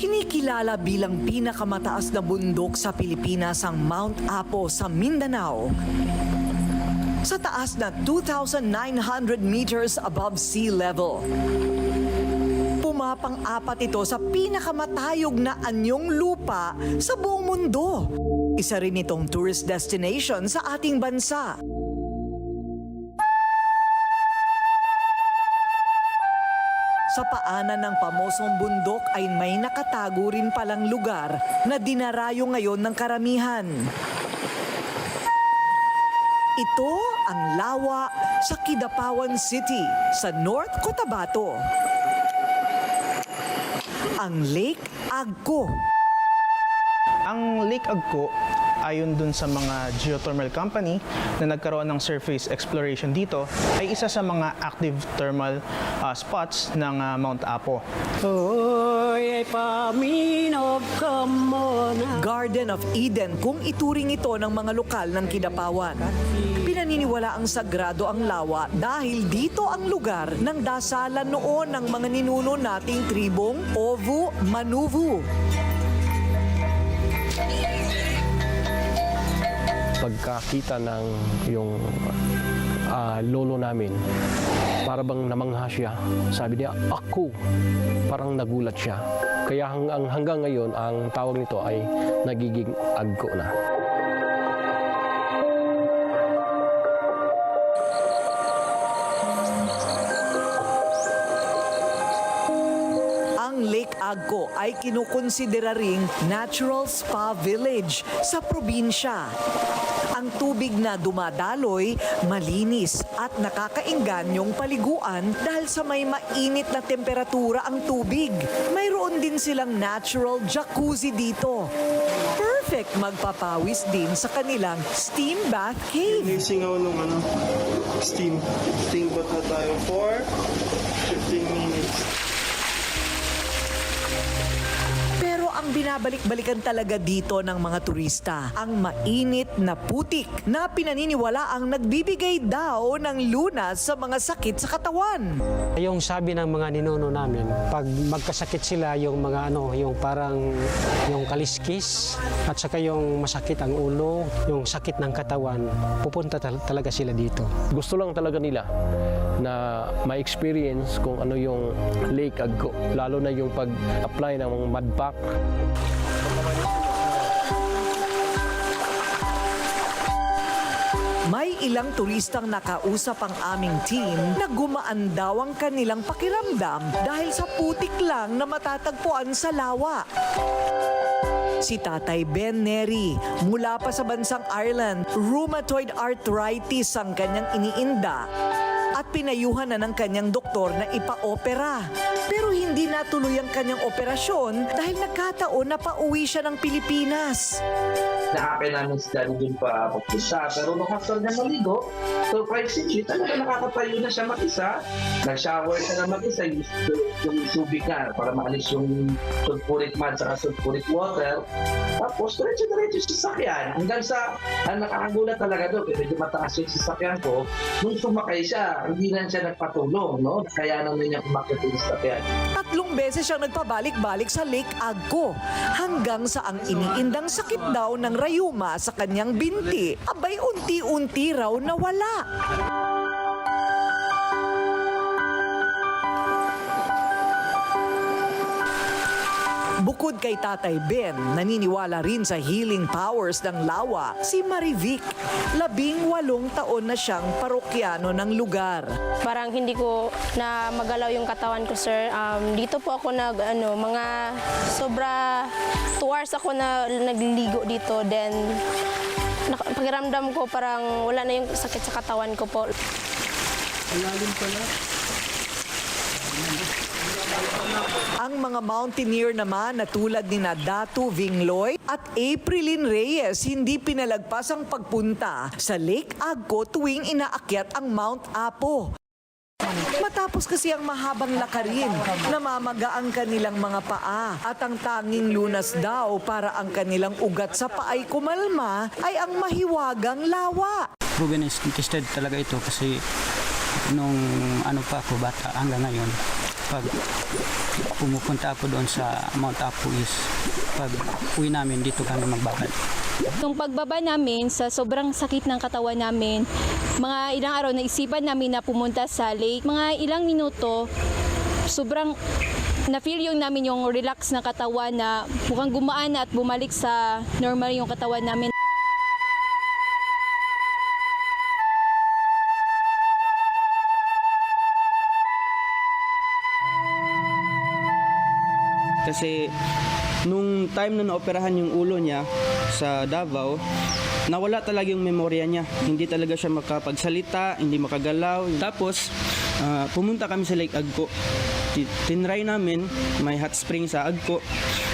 Kinikilala bilang pinakamataas na bundok sa Pilipinas ang Mount Apo sa Mindanao. Sa taas na 2,900 meters above sea level. Pumapang-apat ito sa pinakamatayog na anyong lupa sa buong mundo. Isa rin itong tourist destination sa ating bansa. Sa paanan ng pamosong bundok ay may nakatago rin palang lugar na dinarayo ngayon ng karamihan. Ito ang lawa sa Kidapawan City sa North Cotabato. Ang Lake Agco. Ang Lake Agco, ayon dun sa mga geothermal company na nagkaroon ng surface exploration dito, ay isa sa mga active thermal ah, spots ng ah, Mount Apo. Hoy, ay paminog ka muna. Garden of Eden kung ituring ito ng mga lokal ng Kidapawan. Pinaniniwala ang sagrado ang lawa dahil dito ang lugar ng dasalan noon ng mga ninuno nating tribong Ovu Manuvu. Pagkakita ng yung ah, lolo namin, para bang namangha siya. Sabi niya, ako. Parang nagulat siya. Kaya hanggang, hanggang ngayon, ang tawag nito ay nagiging agko na. Lake Agco ay kinukonsidera ring natural spa village sa probinsya. Ang tubig na dumadaloy, malinis at nakakainganyong paliguan dahil sa may mainit na temperatura ang tubig. Mayroon din silang natural jacuzzi dito. Perfect magpapawis din sa kanilang steam bath cave. Yung nung ano, steam. Steam bath na tayo for ang binabalik-balikan talaga dito ng mga turista, ang mainit na putik na pinaniniwala ang nagbibigay daw ng lunas sa mga sakit sa katawan. Yung sabi ng mga ninuno namin, pag magkasakit sila, yung mga ano, yung parang yung kaliskis at saka yung masakit ang ulo, yung sakit ng katawan, pupunta tal- talaga sila dito. Gusto lang talaga nila na ma-experience kung ano yung Lake Agko. Lalo na yung pag-apply ng mga mud pack. May ilang turistang nakausap ang aming team na gumaan daw ang kanilang pakiramdam dahil sa putik lang na matatagpuan sa lawa. Si Tatay Ben Neri, mula pa sa bansang Ireland, rheumatoid arthritis ang kanyang iniinda at pinayuhan na ng kanyang doktor na ipa-opera. Pero hindi natuloy ang kanyang operasyon dahil nagkataon na pauwi siya ng Pilipinas. nakakaya namin si Daddy dun pa pagpusa. Pero nung after niya maligo, surprise si talaga nakakatayo na siya mag-isa. Nag-shower siya na mag-isa, yung, yung tubig na para maalis yung sulfuric mud sa sulfuric water. Tapos, diretso-diretso sa sasakyan. Hanggang sa, ang nakakagulat talaga doon, kasi medyo mataas yung sasakyan ko, nung sumakay siya, hindi na siya nagpatulong, no? Kaya naman niya umakyat yung sasakyan. Tatlong beses siyang nagpabalik-balik sa Lake Agco hanggang sa ang iniindang sakit daw ng rayuma sa kanyang binti abay unti-unti raw nawala. Bukod kay Tatay Ben, naniniwala rin sa healing powers ng lawa si Marivic. Labing walong taon na siyang parokyano ng lugar. Parang hindi ko na magalaw yung katawan ko, sir. Um, dito po ako nag, ano, mga sobra 2 hours ako na nagliligo dito. Then, pakiramdam ko parang wala na yung sakit sa katawan ko po. Ang mga mountaineer naman na tulad ni Datu Vingloy at Aprilin Reyes hindi pinalagpas ang pagpunta sa Lake Agco tuwing inaakyat ang Mount Apo. Matapos kasi ang mahabang lakarin, namamaga ang kanilang mga paa at ang tanging lunas daw para ang kanilang ugat sa paay kumalma ay ang mahiwagang lawa. proven tested talaga ito kasi nung ano pa ako bata hanggang ngayon pag pumupunta ako doon sa Mount Apo is pag uwi namin dito kami magbabalik. Nung pagbaba namin sa sobrang sakit ng katawan namin, mga ilang araw naisipan namin na pumunta sa lake. Mga ilang minuto, sobrang na-feel yung namin yung relax na katawan na mukhang gumaan at bumalik sa normal yung katawan namin. Kasi nung time na naoperahan yung ulo niya sa Davao, nawala talaga yung memorya niya. Hindi talaga siya makapagsalita, hindi makagalaw. Tapos, ah, pumunta kami sa Lake Agco. Ti- Tinry namin, may hot spring sa Agco.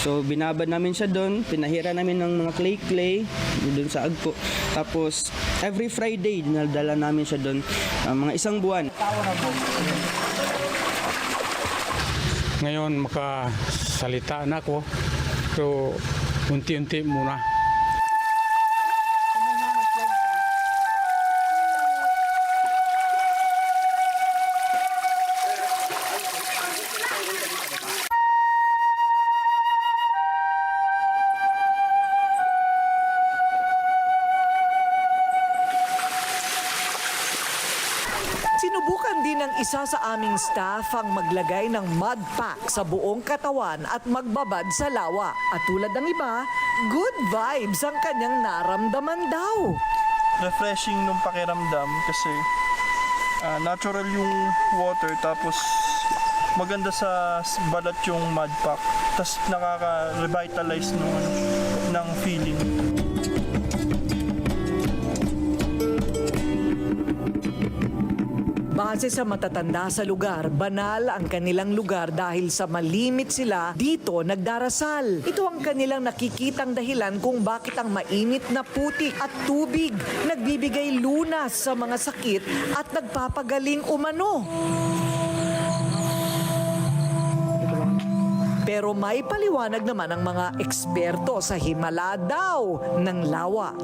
So, binabad namin siya doon, pinahira namin ng mga clay-clay doon sa Agco. Tapos, every Friday, dinadala namin siya doon, ah, mga isang buwan. Ngayon makasalita na ako. So, unti-unti muna. Din ng isa sa aming staff ang maglagay ng mud pack sa buong katawan at magbabad sa lawa. At tulad ng iba, good vibes ang kanyang naramdaman daw. refreshing nung pakiramdam kasi ah, natural yung water tapos maganda sa balat yung mud pack tapos nakaka-revitalize nung, ng feeling. Base sa matatanda sa lugar, banal ang kanilang lugar dahil sa malimit sila dito nagdarasal. Ito ang kanilang nakikitang dahilan kung bakit ang mainit na putik at tubig nagbibigay lunas sa mga sakit at nagpapagaling umano. Pero may paliwanag naman ang mga eksperto sa himala daw ng lawa.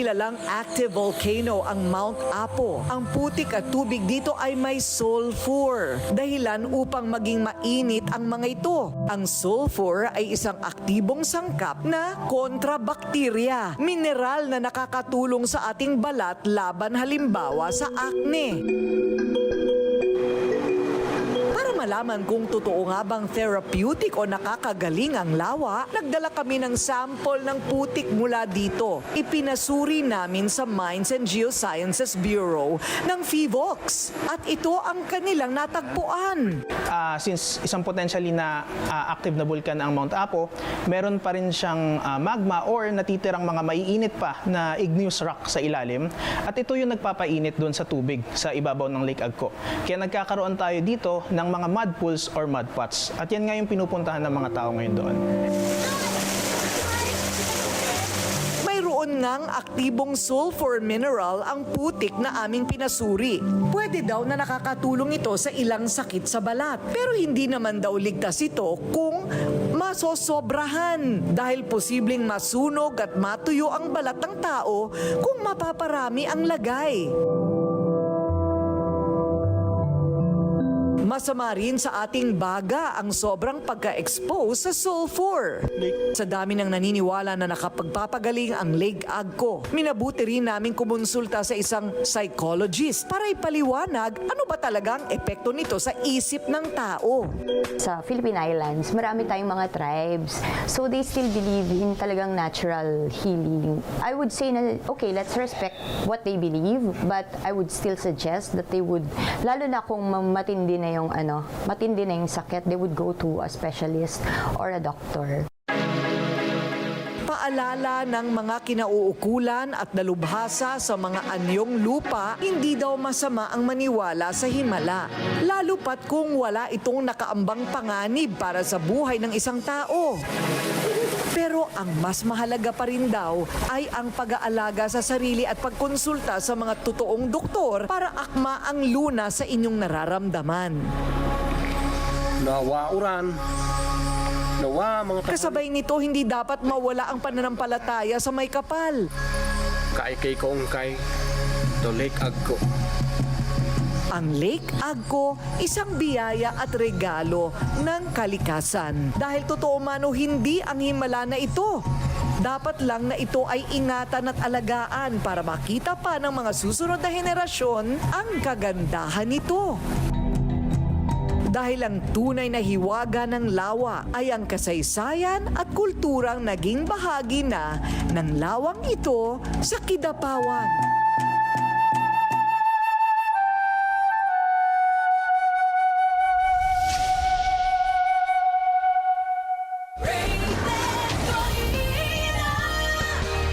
Kilalang active volcano ang Mount Apo. Ang putik at tubig dito ay may sulfur. Dahilan upang maging mainit ang mga ito. Ang sulfur ay isang aktibong sangkap na kontrabakterya. Mineral na nakakatulong sa ating balat laban halimbawa sa acne. Malaman kung totoo nga bang therapeutic o nakakagaling ang lawa, nagdala kami ng sample ng putik mula dito. Ipinasuri namin sa Mines and Geosciences Bureau ng FIVOX. At ito ang kanilang natagpuan. Ah, since isang potentially na ah, active na bulkan ang Mount Apo, meron pa rin siyang ah, magma or natitirang mga maiinit pa na igneous rock sa ilalim. At ito yung nagpapainit doon sa tubig sa ibabaw ng Lake Agco. Kaya nagkakaroon tayo dito ng mga mud pools or mud pots. At yan nga yung pinupuntahan ng mga tao ngayon doon. Mayroon ngang aktibong sulfur mineral ang putik na aming pinasuri. Pwede daw na nakakatulong ito sa ilang sakit sa balat. Pero hindi naman daw ligtas ito kung masosobrahan dahil posibleng masunog at matuyo ang balat ng tao kung mapaparami ang lagay. Masama rin sa ating baga ang sobrang pagka-expose sa sulfur. Sa dami ng naniniwala na nakapagpapagaling ang Lake Agco, minabuti rin namin kumonsulta sa isang psychologist para ipaliwanag ano ba talagang epekto nito sa isip ng tao. Sa Philippine Islands, marami tayong mga tribes. So they still believe in talagang natural healing. I would say na, okay, let's respect what they believe, but I would still suggest that they would, lalo na kung ma- matindi na yung ano, matindi na yung sakit, they would go to a specialist or a doctor. Paalala ng mga kinauukulan at dalubhasa sa mga anyong lupa, hindi daw masama ang maniwala sa himala. Lalo pat kung wala itong nakaambang panganib para sa buhay ng isang tao. Pero ang mas mahalaga pa rin daw ay ang pag-aalaga sa sarili at pagkonsulta sa mga totoong doktor para akma ang luna sa inyong nararamdaman. Nawa uran. Nawa mga Kasabay nito, hindi dapat mawala ang pananampalataya sa may kapal. kay kay kong kay lake agko. Ang Lake Agco, isang biyaya at regalo ng kalikasan. Dahil totoo man o hindi ang himala na ito, dapat lang na ito ay ingatan at alagaan para makita pa ng mga susunod na henerasyon ang kagandahan nito. Dahil ang tunay na hiwaga ng lawa ay ang kasaysayan at kulturang naging bahagi na ng lawang ito sa Kidapawan.